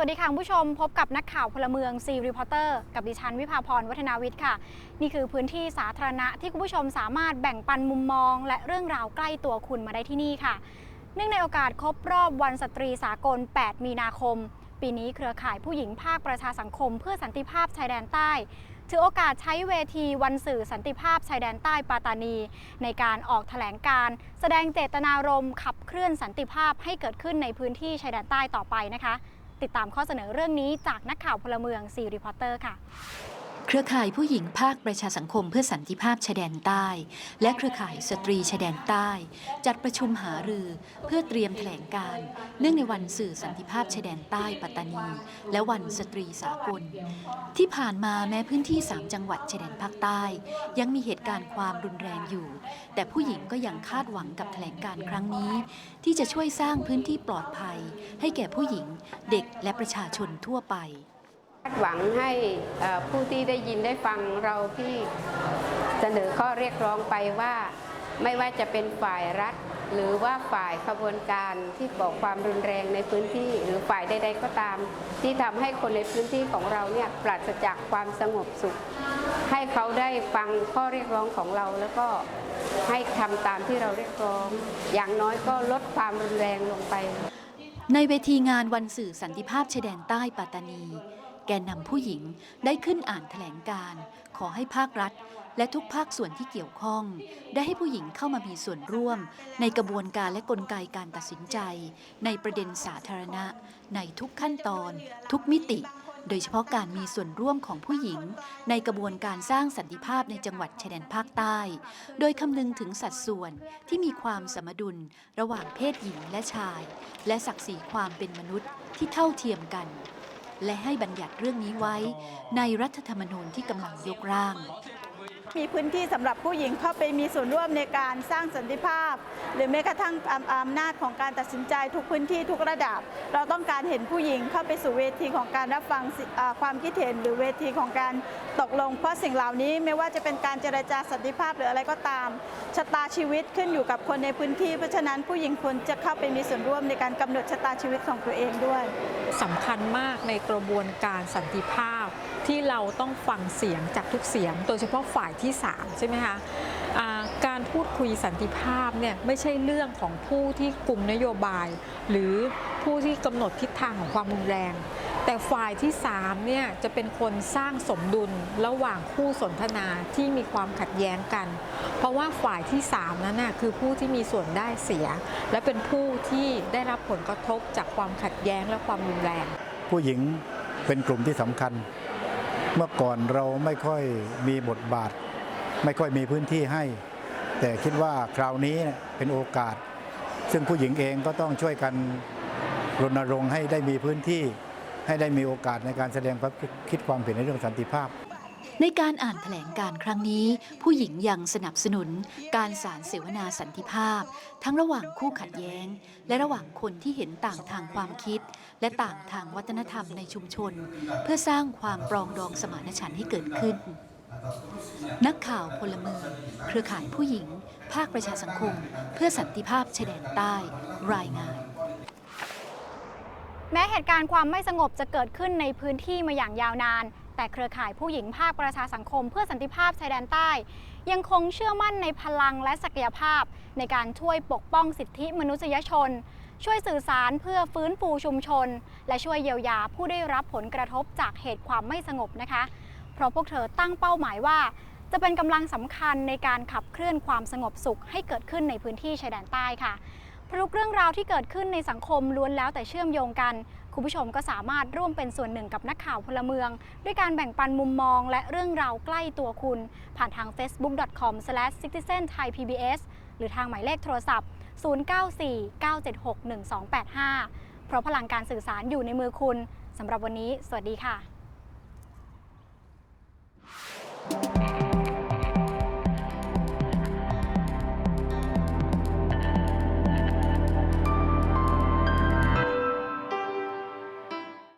วัสดีค่ะคุณผู้ชมพบกับนักข่าวพลเมืองซีรีพอร์เตอร์กับดิฉันวิภาพรวัฒนาวิทย์ค่ะ นี่คือพื้นที่สาธารณะที่คุณผู้ชมสามารถแบ่งปันมุมมอง และเรื่องราวใกล้ตัวคุณมาได้ที่นี่ค่ะ เนื่องในโอกาสครบรอบวันสตรีสากล 8 มีนาคม ปีนี้เครือข่ายผู้หญิงภาคประชาสังคม เพื่อสันติภาพชายแดนใต้ถือโอกาสใช้เวทีวันสื่อสันติภาพชายแดนใต้ปาตานี ในการออกแถลงการ์แสดงเจตนารมณ์ขับเคลื่อนสันติภาพให้เกิดขึ้นในพื้นที่ชายแดนใต้ต่อไปนะคะ ติดตามข้อเสนอเรื่องนี้จากนักข่าวพลเมืองซีรีพอร์เตอร์ค่ะ เครือข่ายผู้หญิงภาคประชาสังคมเพื่อสันติภาพชายแดนใต้ และเครือข่ายสตรีชายแดนใต้ จัดประชุมหารือเพื่อเตรียมแถลงการ เนื่องในวันสื่อสันติภาพชายแดนใต้ปัตตานี และวันสตรีสากล ที่ผ่านมาแม้พื้นที่ 3 จังหวัดชายแดนภาคใต้ ยังมีเหตุการณ์ความรุนแรงอยู่ แต่ผู้หญิงก็ยังคาดหวังกับแถลงการครั้งนี้ ที่จะช่วยสร้างพื้นที่ปลอดภัย ให้แก่ผู้หญิง เด็กและประชาชนทั่วไปาดหวังให้ผู้ที่ได้ยินได้ฟังเราที่เสนอข้อเรียกร้องไปว่า ไม่ว่าจะเป็นฝ่ายรัฐ หรือว่าฝ่ายขบวนการที่ก่อความรุนแรงในพื้นที่ หรือฝ่ายใด ๆ ก็ตาม ที่ทำให้คนในพื้นที่ของเราเนี่ยปราศจากความสงบสุข ให้เขาได้ฟังข้อเรียกร้องของเราแล้วก็ให้ทำตามที่เราเรียกร้อง อย่างน้อยก็ลดความรุนแรงลงไป ในเวทีงานวันสื่อสันติภาพชายแดนใต้ปัตตานี แกนนำผู้หญิงได้ขึ้นอ่านแถลงการขอให้ภาครัฐ และทุกภาคส่วนที่เกี่ยวข้อง ได้ให้ผู้หญิงเข้ามามีส่วนร่วม ในกระบวนการและกลไกการตัดสินใจ ในประเด็นสาธารณะ ในทุกขั้นตอน ทุกมิติ โดยเฉพาะการมีส่วนร่วมของผู้หญิง ในกระบวนการสร้างสันติภาพในจังหวัดชายแดนภาคใต้ โดยคำนึงถึงสัดส่วนที่มีความสมดุล ระหว่างเพศหญิงและชาย และศักดิ์ศรีความเป็นมนุษย์ที่เท่าเทียมกัน และให้บัญญัติเรื่องนี้ไว้ในรัฐธรรมนูญที่กำลังยกร่าง มีพื้นที่สำหรับผู้หญิงเข้าไปมีส่วนร่วมในการสร้างสันติภาพ หรือแม้กระทั่งอำนาจของการตัดสินใจทุกพื้นที่ทุกระดับ เราต้องการเห็นผู้หญิงเข้าไปสู่เวทีของการรับฟังความคิดเห็น หรือเวทีของการตกลง เพราะสิ่งเหล่านี้ไม่ว่าจะเป็นการเจรจาสันติภาพหรืออะไรก็ตามชะตาชีวิตขึ้นอยู่กับคนในพื้นที่ เพราะฉะนั้นผู้หญิงควรจะเข้าไปมีส่วนร่วมในการกำหนดชะตาชีวิตของตัวเองด้วยสำคัญมากในกระบวนการสันติภาพ ที่เราต้องฟังเสียงจากทุกเสียง โดยเฉพาะฝ่ายที่ 3 ใช่ไหมคะการพูดคุยสันติภาพเนี่ยไม่ใช่เรื่องของผู้ที่กลุ่มนโยบาย หรือผู้ที่กำหนดทิศทางของความรุนแรง แต่ฝ่ายที่3เนี่ยจะเป็นคนสร้างสมดุลระหว่างคู่สนทนาที่มีความขัดแย้งกัน เพราะว่าฝ่ายที่ 3 นั้นน่ะคือผู้ที่มีส่วนได้เสีย และเป็นผู้ที่ได้รับผลกระทบจากความขัดแย้งและความรุนแรง ผู้หญิงเป็นกลุ่มที่สำคัญ เมื่อก่อนเราไม่ค่อยมีบทบาท ไม่ค่อยมีพื้นที่ให้ แต่คิดว่าคราวนี้เป็นโอกาส ซึ่งผู้หญิงเองก็ต้องช่วยกันรณรงค์ให้ได้มีพื้นที่ ให้ได้มีโอกาสในการแสดงความคิดความเห็นในเรื่องสันติภาพ ในการอ่านแถลงการครั้งนี้ ผู้หญิงยังสนับสนุน การสารเสวนาสันติภาพ ทั้งระหว่างคู่ขัดแย้ง และระหว่างคนที่เห็นต่างทางความคิด และต่างทางวัฒนธรรมในชุมชน เพื่อสร้างความปรองดองสมานฉันท์ให้เกิดขึ้น นักข่าวพลเมืองเครือข่ายผู้หญิง ภาคประชาสังคม เพื่อสันติภาพชายแดนใต้ รายงานแม้เหตุการณ์ความไม่สงบจะเกิดขึ้นในพื้นที่มาอย่างยาวนาน แต่เครือข่ายผู้หญิงภาคประชาสังคมเพื่อสันติภาพชายแดนใต้ ยังคงเชื่อมั่นในพลังและศักยภาพ ในการช่วยปกป้องสิทธิมนุษยชน ช่วยสื่อสารเพื่อฟื้นฟูชุมชน และช่วยเยียวยาผู้ได้รับผลกระทบจากเหตุความไม่สงบนะคะ เพราะพวกเธอตั้งเป้าหมายว่า จะเป็นกำลังสำคัญในการขับเคลื่อนความสงบสุขให้เกิดขึ้นในพื้นที่ชายแดนใต้ค่ะ เพราะทุกเรื่องราวที่เกิดขึ้นในสังคมล้วนแล้วแต่เชื่อมโยงกัน คุณผู้ชมก็สามารถร่วมเป็นส่วนหนึ่งกับนักข่าวพลเมือง ด้วยการแบ่งปันมุมมอง และเรื่องราวใกล้ตัวคุณ ผ่านทาง facebook.com/citizenthai.pbs หรือทางหมายเลขโทรศัพท์ 0949761285 เพราะพลังการสื่อสารอยู่ในมือคุณสำหรับวันนี้ สวัสดีค่ะ